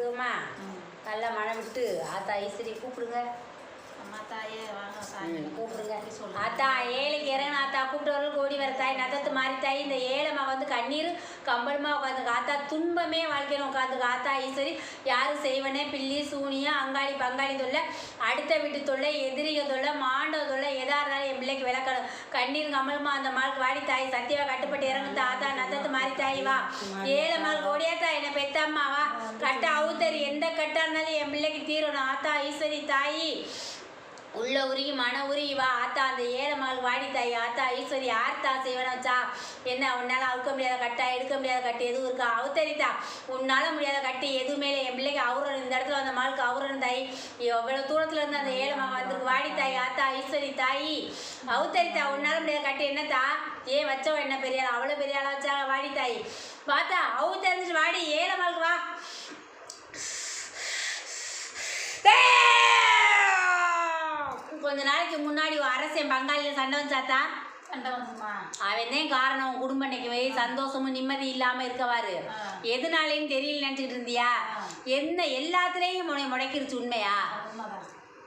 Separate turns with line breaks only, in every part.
கூப்பிடுவோமா நல்லா மனம் விட்டு ஆத்தா ஐஸ்வரி கூப்பிடுங்க. கூப்பிடுங்க. ஆத்தா ஏழைக்கு இறங்கின ஆத்தா கூப்பிட்டவர்கள் ஓடி வர தாய் நதத்து மாறி தாய் இந்த ஏழைமா வந்து கண்ணீர் கம்பளமா உட்காந்து ஆத்தா துன்பமே வாழ்க்கையில் உட்காந்து ஆத்தா ஈஸ்வரி யாரும் செய்வனே? பில்லி சூனியம் அங்காளி பங்காளி தொல்லை அடுத்த வீட்டு தொல்லை எதிரிக தொல்லை மாண்டவ தொல்லை எதா இருந்தாலும் என் பிள்ளைக்கு விளக்கணும். கண்ணீர் கம்பளமா அந்த மாளுக்கு வாடி தாய் சத்தியவா கட்டுப்பட்டு இறங்கு ஆத்தா நதத்து மாறி தாய் வா. ஏழை மாளுக்கு ஓடியாத்தா என்னை பெத்தம்மா வா. கட்ட அவுத்தறி எந்த கட்டா இருந்தாலும் என் பிள்ளைக்கு தீரணும். ஆத்தா ஈஸ்வரி தாயி. உள்ள உருகி மன உருகி வா ஆத்தா அந்த ஏழை மகள் வாடி தாய் ஆத்தா ஈஸ்வரி ஆர்த்தா செய்வன வச்சா என்ன உன்னால் அவுக்க முடியாத கட்டா எடுக்க முடியாத கட்டு எதுவும் இருக்கா? அவுத்தரித்தா உன்னால் முடியாத கட்டு எதுவுமே இல்லை. என் பிள்ளைக்கு அவுரன் இந்த இடத்துல வந்த மாளுக்கு அவுரன் தாய். எவ்வளோ தூரத்தில் இருந்து அந்த ஏழை மகன் வந்திருக்கு? வாடி தாய் ஆத்தா ஈஸ்வரி தாயி. அவுத்தரித்தா உன்னால் முடியாத கட்டு என்னத்தா? ஏ வச்சவன் என்ன பெரிய ஆளா? அவ்வளோ பெரிய ஆளாக வச்சா வாடி தாய். பார்த்தா அவு வாடி ஏழை வா. வா கொஞ்ச நாளைக்கு முன்னாடி அரசன் பங்காளியில் சண்டை
வந்துமா
அவன் தான் காரணம் இன்னைக்கு போய் சந்தோஷமும் நிம்மதி இல்லாமல் இருக்கவாரு. எதுனாலேன்னு தெரியல நினச்சிக்கிட்டு இருந்தியா. என்ன எல்லாத்துலேயும் முனை முடைக்கிருச்சு உண்மையா?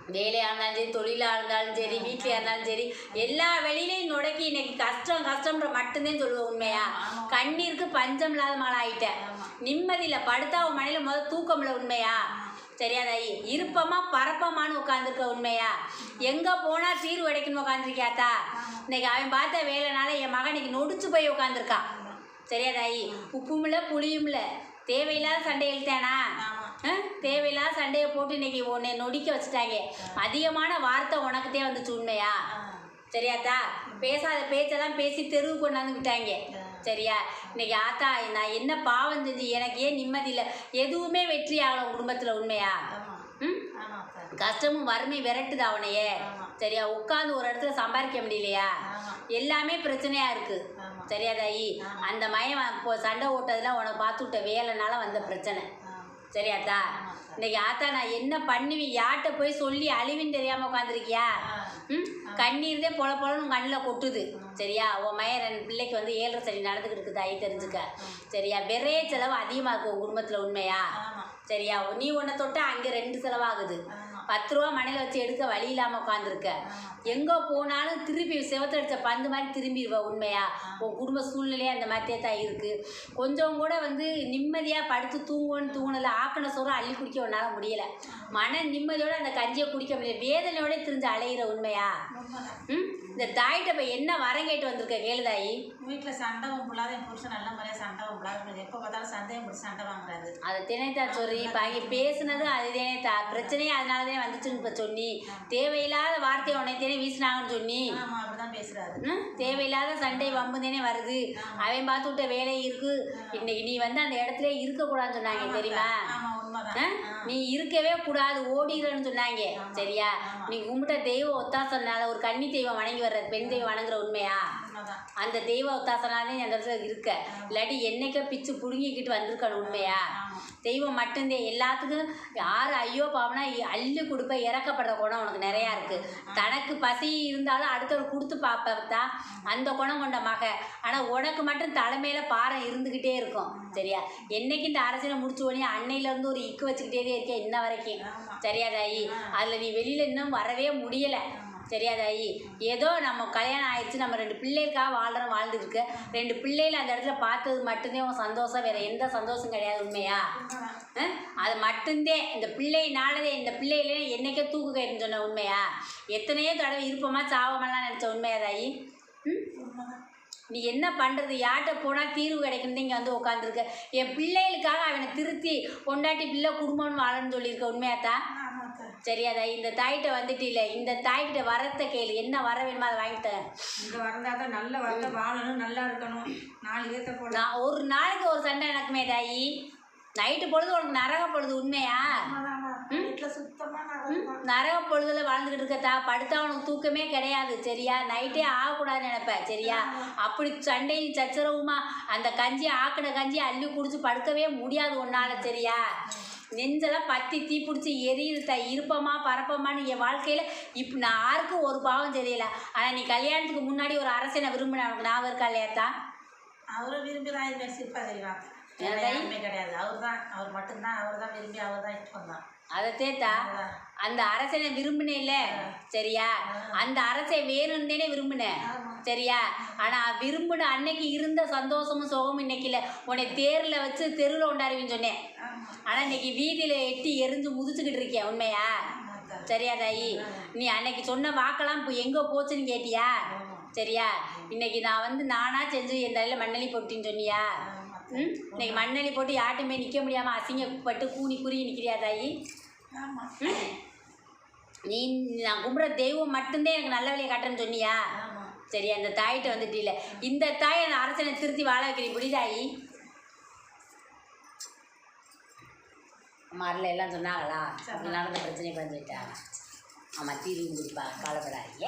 வேலையாக இருந்தாலும் சரி தொழிலாக இருந்தாலும் சரி வீட்டிலையாக இருந்தாலும் சரி எல்லா வெளியிலையும் நுடக்கி இன்னைக்கு கஷ்டம் கஷ்டம்ன்ற மட்டும்தான் சொல்லுவேன் உண்மையா. கண்ணீருக்கு பஞ்சம் இல்லாத மாலை ஆயிட்டேன்
ஆமா.
நிம்மதியில் படுத்தா உன் மனையில முதல் தூக்கம்ல உண்மையா? சரியா தாயி இருப்பமா பரப்பமான்னு உட்காந்துருக்க உண்மையா? எங்க போனா தீர்வு கிடைக்கணும் உட்காந்துருக்கியாத்தா இன்னைக்கு அவன் பார்த்த வேலைனால என் மகன் இன்னைக்கு நொடிச்சு போய் உட்காந்துருக்கான் சரியா தாயி உப்பும் இல்லை புளியும் இல்லை தேவையில்லாத சண்டை ஆ? தேவையில்லாத சண்டையை போட்டு இன்னைக்கு உன்னை நொடிக்க வச்சுட்டாங்க. அதிகமான வார்த்தை உனக்குதே வந்துச்சு உண்மையா. சரியாத்தா? பேசாத பேச்செல்லாம் பேசி தெருவு கொண்டாந்து விட்டாங்க சரியா? இன்னைக்கு ஆத்தா நான் என்ன பாவம் செஞ்சு எனக்கு ஏன் நிம்மதி இல்லை. எதுவுமே வெற்றி ஆகல உன் குடும்பத்தில் உண்மையா? ம். கஷ்டமும் வறுமை விரட்டுது அவனையே. சரியா? உட்காந்து ஒரு இடத்துல சம்பாதிக்க முடியலையா? எல்லாமே பிரச்சனையா இருக்கு.
ஆமா.
சரியா தாயி. அந்த மயம் இப்போ சண்டை ஓட்டதெல்லாம் உனக்கு பார்த்து விட்ட வேலைனால வந்த பிரச்சனை. சரியாத்தா. இன்னைக்கு ஆத்தா நான் என்ன பண்ணுவேன்? யார்கிட்ட போய் சொல்லி அழிவின்னு தெரியாம உட்காந்துருக்கியா. ம்? கண்ணீர்தே பொல பொலன்னு உன் கண்ணில் கொட்டுது. சரியா? உன் மயன் ரெண்டு பிள்ளைக்கு வந்து ஏழரை சனி நடந்துக்கிட்டு இருக்குது தாய் தெரிஞ்சுக்க. சரியா? விரைய செலவு அதிகமாக இருக்கு உன் குடும்பத்தில் உண்மையா? சரியா? நீ ஒன்றை தொட்டா அங்கே ரெண்டு செலவாகுது. பத்து ரூபா மனையில் வச்சு எடுக்க வழி இல்லாமல் உட்காந்துருக்க எங்கே போனாலும் திருப்பி செவத்தடிச்ச பந்து மாதிரி திரும்பிடுவ உண்மையா? உன் குடும்ப சூழ்நிலையே அந்த மாதிரியே தான் இருக்குது கொஞ்சம் கூட வந்து நிம்மதியாக படுத்து தூங்குவோன்னு தூங்கல ஆக்கின சோறு அள்ளி குடிக்க உன்னால் முடியலை. மன நிம்மதியோட அந்த கஞ்சியை குடிக்க முடியல. வேதனையோட திரிஞ்சு அலையிற உண்மையா? ம்? இந்த தாயிட்ட போய் என்ன வரம் கேட்டு வந்திருக்க கேளுதாயி?
வீட்டில் சண்டை என் புருஷன் நல்ல சண்டை வம்புலாத எப்போ பார்த்தாலும் சண்டையும் பிடிச்சி சண்டை வாங்குறாரு.
அதை தினைத்தா சொல்லி இப்போ அங்கே பேசுனது அதுதானே தா பிரச்சனையே அதனால தானே வந்துச்சுன்னு இப்போ சொன்னி தேவையில்லாத வார்த்தையை உன்னை தானே வீசினாங்கன்னு சொன்னி
ஆமா அப்படிதான் பேசுறாரு.
ம், தேவையில்லாத சண்டை வம்பு தானே வருது. அவன் பார்த்து விட்ட வேலை இருக்கு. இன்னைக்கு நீ வந்து அந்த இடத்துல இருக்கக்கூடாதுன்னு சொன்னாங்க தெரியுமா. நீ இருக்கவே கூடாது ஓடிடுறன்னு சொன்னாங்க சரியா? நீ கும்பிட்ட தெய்வம் ஒத்தாசனால ஒரு கன்னி தெய்வம் வணங்கி வர்ற பெண் தெய்வம் வணங்குற உண்மையா? அந்த தெய்வ ஒத்தாசனாலே அந்த இடத்துல இருக்க. இல்லாட்டி என்னைக்கோ பிச்சு புடுங்கிக்கிட்டு வந்திருக்கணும் உண்மையா? தெய்வம் மட்டும்தான் எல்லாத்துக்கும் யார் ஐயோ பாவனா அள்ளி கொடுப்ப இறக்கப்படுற குணம் உனக்கு நிறையா இருக்கு. தனக்கு பசி இருந்தாலும் அடுத்தவர் கொடுத்து பார்ப்பதா? அந்த குணம் கொண்ட மக. ஆனால் உனக்கு மட்டும் தலைமையில பாரம் இருந்துக்கிட்டே இருக்கும். சரியா? என்னைக்கு இந்த அரசியலை முடிச்ச உடனே அன்னையிலேருந்து ஒரு இக்கு வச்சுக்கிட்டே இருக்கேன் இன்ன வரைக்கும். சரியா தாயி? அதில் நீ வெளியில் இன்னும் வரவே முடியலை. சரியா தாயி ஏதோ நம்ம கல்யாணம் ஆயிடுச்சு நம்ம ரெண்டு பிள்ளைக்காக வாழ்கிறோம் வாழ்ந்துட்டு ரெண்டு பிள்ளைகளை அந்த இடத்துல பார்த்தது மட்டும்தான் உன் சந்தோஷம். வேறு எந்த சந்தோஷம் கிடையாது உண்மையா? அது மட்டுந்தே இந்த பிள்ளைனாலதே இந்த பிள்ளைகளே என்னைக்கே தூக்கு கயிறுன்னு சொன்ன உண்மையா? எத்தனையோ தடவை இருப்போமா சாவமெல்லாம் நினச்ச உண்மையா தாயி ம்? நீ என்ன பண்ணுறது யார்கிட்ட போனால் தீர்வு கிடைக்குன்னு இங்கே வந்து உட்காந்துருக்க என் பிள்ளைகளுக்காக அவனை திருத்தி பொண்டாட்டி பிள்ளை குடும்பம்னு வாழணும்னு சொல்லியிருக்க உண்மையாத்தா சரியாதா இந்த தாய்கிட்ட வந்துட்டு இல்லை இந்த தாய்கிட்ட வரத்தை கேளு. என்ன வர வேணுமோ அதை வாங்கிட்டேன்
இங்க வந்தா தான் நல்ல வாழ்க்கை வாழணும் நல்லா இருக்கணும். நாலு ஏத்த போடலாம்
நான் ஒரு நாளைக்கு ஒரு சண்டை எனக்குமே தாயி? நைட்டு பொழுது உனக்கு நரக பொழுது உண்மையா?
நடக்கும்
நரக பொழுதுல வாழ்ந்துக்கிட்டு இருக்கத்தா படுத்தா உனக்கு தூக்கமே கிடையாது சரியா? நைட்டே ஆகக்கூடாதுன்னு நினைப்பேன் சரியா? அப்படி சண்டையும் சச்சரவுமா அந்த கஞ்சி ஆக்கின கஞ்சி அள்ளி குடிச்சு படுக்கவே முடியாது உன்னால சரியா? நெஞ்செல்லாம் பத்தி தீ பிடிச்சி எரியுது த இருப்பமா பரப்பமான்னு என் வாழ்க்கையில் இப்போ நான் யாருக்கும் ஒரு பாவம் தெரியல. ஆனால் நீ கல்யாணத்துக்கு முன்னாடி ஒரு அரசனை விரும்பின உனக்கு ஞாபகம் இருக்கா இல்லையாத்தா
அவரை விரும்பி தான் வேற
என்னதாயி?
யாருமே கிடையாது. அவர் தான் அவர் மட்டும்தான். அவர் தான் விரும்பி அவர் தான் இட்டு வந்தான்
அதை தேத்தா. அந்த அரசனை விரும்பினேல்ல? சரியா? அந்த அரசை வேணும்னே விரும்பினேன். சரியா? ஆனா விரும்பின அன்னைக்கு இருந்த சந்தோஷமும் சுகமும் இன்னைக்கு இல்லை. உன்னை தேர்ல வச்சு தெருவில் கொண்டாடுவேன்னு சொன்னேன்.
ஆமா.
ஆனா இன்னைக்கு வீதியில எட்டி எரிஞ்சு முதிச்சுக்கிட்டு இருக்கேன் உண்மையா. சரியா தாயி? நீ அன்னைக்கு சொன்ன வாக்கெல்லாம் இப்போ எங்கே போச்சுன்னு கேட்டியா. சரியா? இன்னைக்கு நான் வந்து நானா செஞ்சு என் தலையில் மண்ணலி போட்டின்னு சொன்னியா. ம்? இன்னைக்கு மண்ணலி போட்டு யார்ட்டுமே நிற்க முடியாமல் அசிங்கப்பட்டு கூனி குறுகி நிற்கிறியா தாயி? நீ நான் கும்பிட்ற தெய்வம் மட்டும்தான் எனக்கு நல்ல வழியை காட்டுறேன்னு சொன்னியா. சரி அந்த தாயிட்ட வந்துட்டு இல்லை. இந்த தாயை அந்த அரசனை திருத்தி வாழ வைக்கிறீ புரியுதாயி மாரில் எல்லாம் சொன்னாங்களா? நடந்த பிரச்சனை விட்டாங்க ஆமாம் தீர்வு கொடுப்பாங்க கவலைப்படாதீங்க.